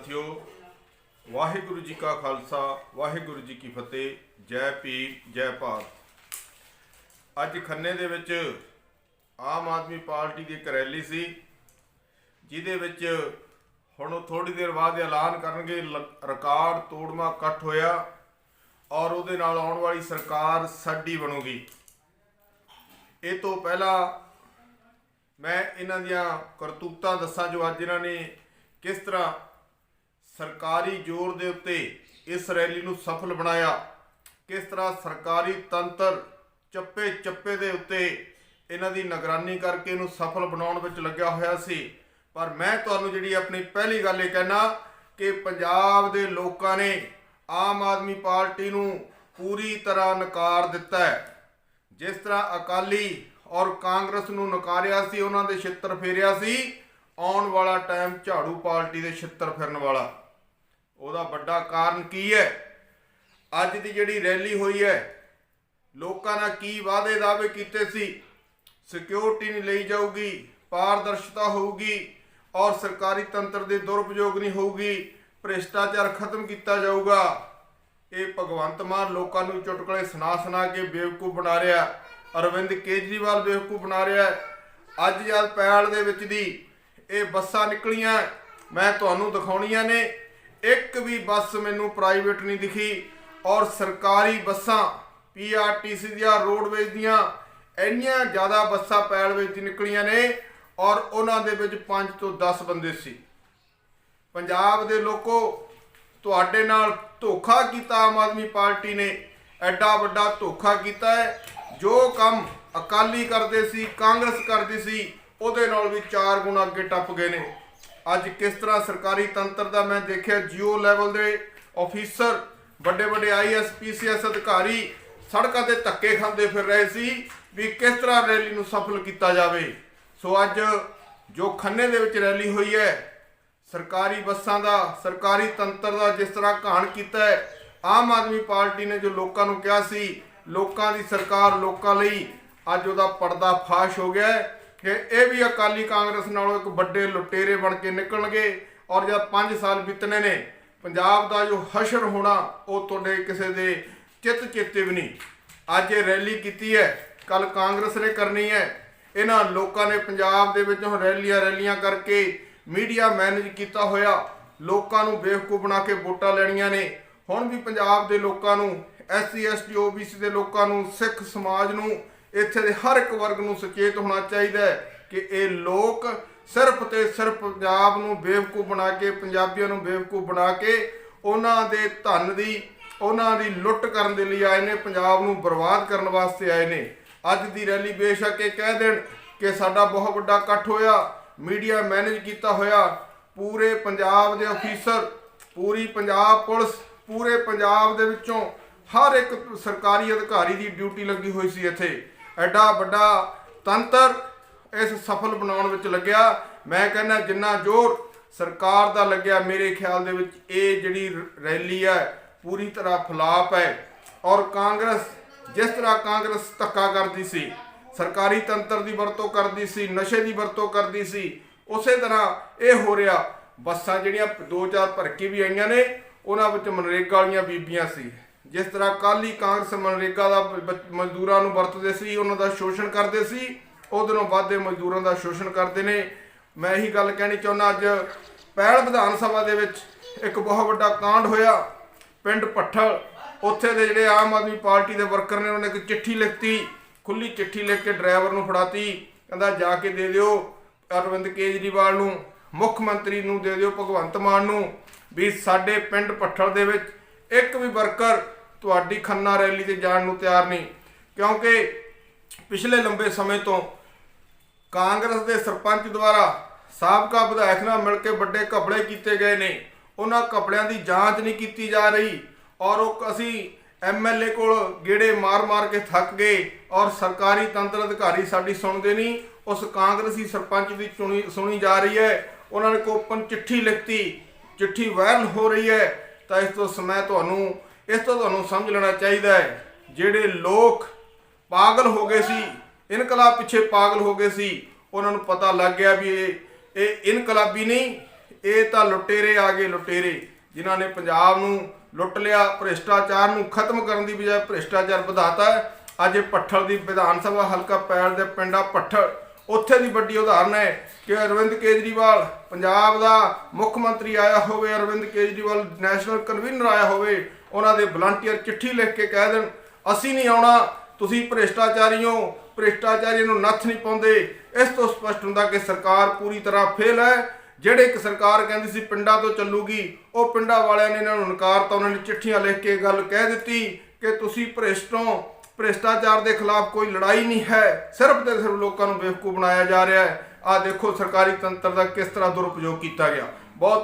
ਸਾਥੀਓ, ਵਾਹਿਗੁਰੂ ਜੀ ਕਾ ਖਾਲਸਾ, ਵਾਹਿਗੁਰੂ ਜੀ ਕੀ ਫਤਿਹ, ਜੈ ਭੀਮ, ਜੈ ਭਾਰਤ। ਅੱਜ ਖੰਨੇ ਦੇ ਵਿੱਚ ਆਮ ਆਦਮੀ ਪਾਰਟੀ ਦੀ ਇੱਕ ਰੈਲੀ ਸੀ, ਜਿਹਦੇ ਵਿੱਚ ਹੁਣ ਉਹ ਥੋੜੀ ਦੇਰ ਬਾਅਦ ਐਲਾਨ ਕਰਨਗੇ, ਲ- ਰਿਕਾਰਡ ਤੋੜਮਾ ਇਕੱਠ ਹੋਇਆ ਔਰ ਉਹਦੇ ਨਾਲ ਆਉਣ ਵਾਲੀ ਸਰਕਾਰ ਸਾਡੀ ਬਣੂਗੀ। ਇਹ ਤੋਂ ਪਹਿਲਾਂ ਮੈਂ ਇਹਨਾਂ ਦੀਆਂ ਕਰਤੂਤਾਂ ਦੱਸਾਂ ਜੋ ਅੱਜ ਇਹਨਾਂ ਨੇ ਕਿਸ ਤਰ੍ਹਾਂ ਸਰਕਾਰੀ ਜ਼ੋਰ ਦੇ ਉੱਤੇ ਇਸ ਰੈਲੀ ਨੂੰ ਸਫਲ ਬਣਾਇਆ। ਕਿਸ ਤਰ੍ਹਾਂ ਸਰਕਾਰੀ ਤੰਤਰ ਚੱਪੇ ਚੱਪੇ ਦੇ ਉੱਤੇ ਇਹਨਾਂ ਦੀ ਨਿਗਰਾਨੀ ਕਰਕੇ ਇਹਨੂੰ ਸਫਲ ਬਣਾਉਣ ਵਿੱਚ ਲੱਗਿਆ ਹੋਇਆ ਸੀ। ਪਰ ਮੈਂ ਤੁਹਾਨੂੰ ਜਿਹੜੀ ਆਪਣੀ ਪਹਿਲੀ ਗੱਲ ਇਹ ਕਹਿਣਾ ਕਿ ਪੰਜਾਬ ਦੇ ਲੋਕਾਂ ਨੇ ਆਮ ਆਦਮੀ ਪਾਰਟੀ ਨੂੰ ਪੂਰੀ ਤਰ੍ਹਾਂ ਨਕਾਰ ਦਿੱਤਾ ਹੈ। ਜਿਸ ਤਰ੍ਹਾਂ ਅਕਾਲੀ ਔਰ ਕਾਂਗਰਸ ਨੂੰ ਨਕਾਰਿਆ ਸੀ, ਉਹਨਾਂ ਦੇ ਛਿੱਤਰ ਫੇਰਿਆ ਸੀ, ਆਉਣ ਵਾਲਾ ਟਾਈਮ ਝਾੜੂ ਪਾਰਟੀ ਦੇ ਛਿੱਤਰ ਫਿਰਨ ਵਾਲਾ। ਉਹਦਾ ਵੱਡਾ ਕਾਰਨ ਕੀ ਹੈ? ਅੱਜ ਦੀ ਜਿਹੜੀ ਰੈਲੀ ਹੋਈ ਹੈ, ਲੋਕਾਂ ਨਾਲ ਕੀ ਵਾਅਦੇ ਦਾਅਵੇ ਕੀਤੇ ਸੀ? ਸਿਕਿਉਰਿਟੀ ਨਹੀਂ ਲਈ ਜਾਊਗੀ, ਪਾਰਦਰਸ਼ਤਾ ਹੋਊਗੀ ਔਰ ਸਰਕਾਰੀ ਤੰਤਰ ਦੇ ਦੁਰਪਯੋਗ ਨਹੀਂ ਹੋਊਗੀ, ਭ੍ਰਿਸ਼ਟਾਚਾਰ ਖਤਮ ਕੀਤਾ ਜਾਊਗਾ। ਇਹ ਭਗਵੰਤ ਮਾਨ ਲੋਕਾਂ ਨੂੰ ਚੁਟਕਲੇ ਸੁਣਾ ਸੁਣਾ ਕੇ ਬੇਵਕੂਫ ਬਣਾ ਰਿਹਾ ਅਰਵਿੰਦ ਕੇਜਰੀਵਾਲ ਬੇਵਕੂਫ ਬਣਾ ਰਿਹਾ ਅੱਜ ਜਦ ਪੈਲ ਦੇ ਵਿੱਚ ਦੀ ਇਹ ਬੱਸਾਂ ਨਿਕਲੀਆਂ, ਮੈਂ ਤੁਹਾਨੂੰ ਦਿਖਾਉਣੀਆਂ ਨੇ ਇੱਕ ਵੀ ਬੱਸ ਮੈਨੂੰ ਪ੍ਰਾਈਵੇਟ ਨਹੀਂ ਦਿਖੀ ਔਰ ਸਰਕਾਰੀ ਬੱਸਾਂ ਪੀਆਰਟੀਸੀ ਦੀਆਂ ਰੋਡਵੇਜ਼ ਦੀਆਂ ਇੰਨੀਆਂ ਜ਼ਿਆਦਾ ਬੱਸਾਂ ਪੈਲ ਵਿੱਚ ਦੀ ਨਿਕਲੀਆਂ ਨੇ ਔਰ ਉਹਨਾਂ ਦੇ ਵਿੱਚ 5 ਤੋਂ 10 ਬੰਦੇ ਸੀ। ਪੰਜਾਬ ਦੇ ਲੋਕੋ, ਤੁਹਾਡੇ ਨਾਲ ਧੋਖਾ ਕੀਤਾ ਆਮ ਆਦਮੀ ਪਾਰਟੀ ਨੇ, ਐਡਾ ਵੱਡਾ ਧੋਖਾ ਕੀਤਾ ਹੈ। ਜੋ ਕੰਮ ਅਕਾਲੀ ਕਰਦੇ ਸੀ, ਕਾਂਗਰਸ ਕਰਦੀ ਸੀ, ਉਹਦੇ ਨਾਲ ਵੀ ਚਾਰ ਗੁਣਾ ਅੱਗੇ ਟੱਪ ਗਏ ਨੇ। ਅੱਜ ਕਿਸ ਤਰ੍ਹਾਂ ਸਰਕਾਰੀ ਤੰਤਰ ਦਾ ਮੈਂ ਦੇਖਿਆ, ਜੀਓ ਲੈਵਲ ਦੇ ਆਫੀਸਰ ਵੱਡੇ ਵੱਡੇ ਆਈਐਸ ਪੀਸੀਐਸ ਅਧਿਕਾਰੀ ਸੜਕਾਂ ਤੇ ਧੱਕੇ ਖਾਂਦੇ ਫਿਰ ਰਹੇ ਸੀ ਵੀ ਕਿਸ ਤਰ੍ਹਾਂ ਰੈਲੀ ਨੂੰ ਸਫਲ ਕੀਤਾ ਜਾਵੇ। ਸੋ ਅੱਜ ਜੋ ਖੰਨੇ ਦੇ ਵਿੱਚ ਰੈਲੀ ਹੋਈ ਹੈ, ਸਰਕਾਰੀ ਬੱਸਾਂ ਦਾ, ਸਰਕਾਰੀ ਤੰਤਰ ਦਾ ਜਿਸ ਤਰ੍ਹਾਂ ਘਾਣ ਕੀਤਾ ਹੈ, ਆਮ ਆਦਮੀ ਪਾਰਟੀ ਨੇ ਜੋ ਲੋਕਾਂ ਨੂੰ ਕਿਹਾ ਸੀ, ਲੋਕਾਂ ਦੀ ਸਰਕਾਰ ਲੋਕਾਂ ਲਈ ਅੱਜ ਉਹਦਾ ਪਰਦਾ ਫਾਸ਼ ਹੋ ਗਿਆ ਹੈ। ਕਿ ਇਹ ਵੀ ਅਕਾਲੀ ਕਾਂਗਰਸ ਨਾਲੋਂ ਇੱਕ ਵੱਡੇ ਲੁਟੇਰੇ ਬਣ ਕੇ ਨਿਕਲਣਗੇ ਔਰ ਜਦ 5 ਸਾਲ ਬੀਤਣੇ ਨੇ, ਪੰਜਾਬ ਦਾ ਜੋ ਹਸ਼ਰ ਹੋਣਾ, ਉਹ ਤੁਹਾਡੇ ਕਿਸੇ ਦੇ ਚਿੱਤ ਚੇਤੇ ਵੀ ਨਹੀਂ। ਅੱਜ ਇਹ ਰੈਲੀ ਕੀਤੀ ਹੈ ਕੱਲ ਕਾਂਗਰਸ ਨੇ ਕਰਨੀ ਹੈ। ਇਹਨਾਂ ਲੋਕਾਂ ਨੇ ਪੰਜਾਬ ਦੇ ਵਿੱਚੋਂ ਰੈਲੀਆਂ ਰੈਲੀਆਂ ਕਰਕੇ ਮੀਡੀਆ ਮੈਨੇਜ ਕੀਤਾ ਹੋਇਆ। ਲੋਕਾਂ ਨੂੰ ਬੇਵਕੂਫ ਬਣਾ ਕੇ ਵੋਟਾਂ ਲੈਣੀਆਂ ਨੇ। ਹੁਣ ਵੀ ਪੰਜਾਬ ਦੇ ਲੋਕਾਂ ਨੂੰ ਐਸਸੀ ਐਸਟੀ ਓਬੀਸੀ ਦੇ ਲੋਕਾਂ ਨੂੰ, ਸਿੱਖ ਸਮਾਜ ਨੂੰ ਇੱਥੇ ਦੇ ਹਰ ਇੱਕ ਵਰਗ ਨੂੰ ਸੁਚੇਤ ਹੋਣਾ ਚਾਹੀਦਾ ਹੈ ਕਿ ਇਹ ਲੋਕ ਸਿਰਫ ਤੇ ਸਿਰਫ ਪੰਜਾਬ ਨੂੰ ਬੇਵਕੂਫ ਬਣਾ ਕੇ, ਪੰਜਾਬੀਆਂ ਨੂੰ ਬੇਵਕੂਫ ਬਣਾ ਕੇ ਉਹਨਾਂ ਦੇ ਧਨ ਦੀ, ਉਹਨਾਂ ਦੀ ਲੁੱਟ ਕਰਨ ਦੇ ਲਈ ਆਏ ਨੇ, ਪੰਜਾਬ ਨੂੰ ਬਰਬਾਦ ਕਰਨ ਵਾਸਤੇ ਆਏ ਨੇ। ਅੱਜ ਦੀ ਰੈਲੀ ਬੇਸ਼ੱਕ ਇਹ ਕਹਿ ਦੇਣ ਕਿ ਸਾਡਾ ਬਹੁਤ ਵੱਡਾ ਇਕੱਠ ਹੋਇਆ, ਮੀਡੀਆ ਮੈਨੇਜ ਕੀਤਾ ਹੋਇਆ, ਪੂਰੇ ਪੰਜਾਬ ਦੇ ਅਫੀਸਰ, ਪੂਰੀ ਪੰਜਾਬ ਪੁਲਿਸ, ਪੂਰੇ ਪੰਜਾਬ ਦੇ ਵਿੱਚੋਂ ਹਰ ਇੱਕ ਸਰਕਾਰੀ ਅਧਿਕਾਰੀ ਦੀ ਡਿਊਟੀ ਲੱਗੀ ਹੋਈ ਸੀ ਇੱਥੇ। ਐਡਾ ਵੱਡਾ ਤੰਤਰ ਇਸ ਸਫਲ ਬਣਾਉਣ ਵਿੱਚ ਲੱਗਿਆ। ਮੈਂ ਕਹਿੰਦਾ ਜਿੰਨਾ ਜ਼ੋਰ ਸਰਕਾਰ ਦਾ ਲੱਗਿਆ, ਮੇਰੇ ਖਿਆਲ ਦੇ ਵਿੱਚ ਇਹ ਜਿਹੜੀ ਰ- ਰੈਲੀ ਹੈ, ਪੂਰੀ ਤਰ੍ਹਾਂ ਫਲਾਪ ਹੈ। ਔਰ ਕਾਂਗਰਸ, ਜਿਸ ਤਰ੍ਹਾਂ ਕਾਂਗਰਸ ਧੱਕਾ ਕਰਦੀ ਸੀ, ਸਰਕਾਰੀ ਤੰਤਰ ਦੀ ਵਰਤੋਂ ਕਰਦੀ ਸੀ, ਨਸ਼ੇ ਦੀ ਵਰਤੋਂ ਕਰਦੀ ਸੀ, ਉਸੇ ਤਰ੍ਹਾਂ ਇਹ ਹੋ ਰਿਹਾ। ਬੱਸਾਂ ਜਿਹੜੀਆਂ ਦੋ ਚਾਰ ਭਰ ਕੇ ਵੀ ਆਈਆਂ ਨੇ, ਉਹਨਾਂ ਵਿੱਚ ਮਨਰੇਗਾ ਵਾਲੀਆਂ ਬੀਬੀਆਂ ਸੀ। ਜਿਸ ਤਰ੍ਹਾਂ ਕਾਲੀ ਕਾਂਗਰਸ ਮਨਰੇਗਾ ਦਾ ਬ- ਮਜ਼ਦੂਰਾਂ ਨੂੰ ਵਰਤਦੇ ਸੀ, ਉਹਨਾਂ ਦਾ ਸ਼ੋਸ਼ਣ ਕਰਦੇ ਸੀ ਉਹਦੋਂ ਬਾਅਦ ਇਹ ਮਜ਼ਦੂਰਾਂ ਦਾ ਸ਼ੋਸ਼ਣ ਕਰਦੇ ਨੇ। ਮੈਂ ਇਹੀ ਗੱਲ ਕਹਿਣੀ ਚਾਹੁੰਦਾ ਅੱਜ ਪਹਿਲ ਵਿਧਾਨ ਸਭਾ ਦੇ ਵਿੱਚ ਇੱਕ ਬਹੁਤ ਵੱਡਾ ਕਾਂਡ ਹੋਇਆ, ਪਿੰਡ ਪੱਠਲ ਉੱਥੇ ਦੇ ਜਿਹੜੇ ਆਮ ਆਦਮੀ ਪਾਰਟੀ ਦੇ ਵਰਕਰ ਨੇ, ਉਹਨੇ ਇੱਕ ਚਿੱਠੀ ਲਿਖਤੀ ਖੁੱਲੀ ਚਿੱਠੀ ਲਿਖ ਕੇ ਡਰਾਈਵਰ ਨੂੰ ਫੜਾਤੀ, ਕਹਿੰਦਾ ਜਾ ਕੇ ਦੇ ਦਿਓ ਅਰਵਿੰਦ ਕੇਜਰੀਵਾਲ ਨੂੰ, ਮੁੱਖ ਮੰਤਰੀ ਨੂੰ ਦੇ ਦਿਓ ਭਗਵੰਤ ਮਾਨ ਨੂੰ, ਵੀ ਸਾਡੇ ਪਿੰਡ ਪੱਠਲ ਦੇ ਵਿੱਚ ਇੱਕ ਵੀ ਵਰਕਰ ਤੁਹਾਡੀ ਖੰਨਾ ਰੈਲੀ ਤੇ ਜਾਣ ਨੂੰ ਤਿਆਰ ਨਹੀਂ। ਕਿਉਂਕਿ ਪਿਛਲੇ ਲੰਬੇ ਸਮੇਂ ਤੋਂ ਕਾਂਗਰਸ ਦੇ ਸਰਪੰਚ ਦੁਆਰਾ ਸਾਬਕਾ ਵਿਧਾਇਕ ਨਾਲ ਮਿਲ ਕੇ ਵੱਡੇ ਘਪਲੇ ਕੀਤੇ ਗਏ ਨੇ। ਉਹਨਾਂ ਘਪਲਿਆਂ ਦੀ ਜਾਂਚ ਨਹੀਂ ਕੀਤੀ ਜਾ ਰਹੀ ਔਰ ਉਹ ਅਸੀਂ ਐਮਐਲਏ ਕੋਲ ਗੇੜੇ ਮਾਰ-ਮਾਰ ਕੇ ਥੱਕ ਗਏ ਔਰ ਸਰਕਾਰੀ ਤੰਤਰ ਅਧਿਕਾਰੀ ਸਾਡੀ ਸੁਣਦੇ ਨਹੀਂ। ਉਸ ਕਾਂਗਰਸੀ ਸਰਪੰਚ ਦੀ ਚੁਣੀ ਸੁਣੀ ਜਾ ਰਹੀ ਹੈ। ਉਹਨਾਂ ਨੇ ਕੋਪਨ ਚਿੱਠੀ ਲਿਖਤੀ, ਚਿੱਠੀ ਵਾਇਰਲ ਹੋ ਰਹੀ ਹੈ। ਤਾਂ ਇਸ ਤੋਂ ਸਮੇਂ ਤੁਹਾਨੂੰ ਇਸ ਤੋਂ ਤੁਹਾਨੂੰ ਸਮਝ ਲੈਣਾ ਚਾਹੀਦਾ ਹੈ, ਜਿਹੜੇ ਲੋਕ ਪਾਗਲ ਹੋ ਗਏ ਸੀ, ਇਨਕਲਾਬ ਪਿੱਛੇ ਪਾਗਲ ਹੋ ਗਏ ਸੀ, ਉਹਨਾਂ ਨੂੰ ਪਤਾ ਲੱਗ ਗਿਆ ਵੀ ਇਹ ਇਹ ਇਨਕਲਾਬੀ ਨਹੀਂ, ਇਹ ਤਾਂ ਲੁਟੇਰੇ ਆ ਗਏ ਲੁਟੇਰੇ, ਜਿਨ੍ਹਾਂ ਨੇ ਪੰਜਾਬ ਨੂੰ ਲੁੱਟ ਲਿਆ, ਭ੍ਰਿਸ਼ਟਾਚਾਰ ਨੂੰ ਖਤਮ ਕਰਨ ਦੀ ਬਜਾਏ ਭ੍ਰਿਸ਼ਟਾਚਾਰ ਵਧਾਤਾ ਅੱਜ ਇਹ ਪੱਠਲ ਦੀ ਵਿਧਾਨ ਸਭਾ, ਹਲਕਾ ਪੈਲ ਦੇ ਪਿੰਡਾ ਪੱਠਲ, ਉੱਥੇ ਦੀ ਵੱਡੀ ਉਦਾਹਰਨ ਹੈ ਕਿ ਅਰਵਿੰਦ ਕੇਜਰੀਵਾਲ ਪੰਜਾਬ ਦਾ ਮੁੱਖ ਮੰਤਰੀ ਆਇਆ ਹੋਵੇ, ਅਰਵਿੰਦ ਕੇਜਰੀਵਾਲ ਨੈਸ਼ਨਲ ਕਨਵੀਨਰ ਆਇਆ ਹੋਵੇ ਉਹਨਾਂ ਦੇ ਵਲੰਟੀਅਰ ਚਿੱਠੀ ਲਿਖ ਕੇ ਕਹਿ ਦੇਣ, ਅਸੀਂ ਨਹੀਂ ਆਉਣਾ, ਤੁਸੀਂ ਭ੍ਰਿਸ਼ਟਾਚਾਰੀਓ, ਭ੍ਰਿਸ਼ਟਾਚਾਰੀ ਨੂੰ ਨੱਥ ਨਹੀਂ ਪਾਉਂਦੇ। ਇਸ ਤੋਂ ਸਪਸ਼ਟ ਹੁੰਦਾ ਕਿ ਸਰਕਾਰ ਪੂਰੀ ਤਰ੍ਹਾਂ ਫੇਲ ਹੈ। ਜਿਹੜੇ ਇੱਕ ਸਰਕਾਰ ਕਹਿੰਦੀ ਸੀ ਪਿੰਡਾਂ ਤੋਂ ਚੱਲੂਗੀ, ਉਹ ਪਿੰਡਾਂ ਵਾਲਿਆਂ ਨੇ ਇਹਨਾਂ ਨੂੰ ਨਕਾਰਤਾ ਉਹਨਾਂ ਨੇ ਚਿੱਠੀਆਂ ਲਿਖ ਕੇ ਗੱਲ ਕਹਿ ਦਿੱਤੀ ਕਿ ਤੁਸੀਂ ਭ੍ਰਿਸ਼ਟੋਂ, ਭ੍ਰਿਸ਼ਟਾਚਾਰ ਦੇ ਖਿਲਾਫ ਕੋਈ ਲੜਾਈ ਨਹੀਂ ਹੈ। ਸਿਰਫ ਤੇ ਸਿਰਫ ਲੋਕਾਂ ਨੂੰ ਬੇਵਕੂਫ ਬਣਾਇਆ ਜਾ ਰਿਹਾ ਹੈ। ਆ ਦੇਖੋ, ਸਰਕਾਰੀ ਤੰਤਰ ਦਾ ਕਿਸ ਤਰ੍ਹਾਂ ਦੁਰਉਪਯੋਗ ਕੀਤਾ ਗਿਆ। ਬਹੁਤ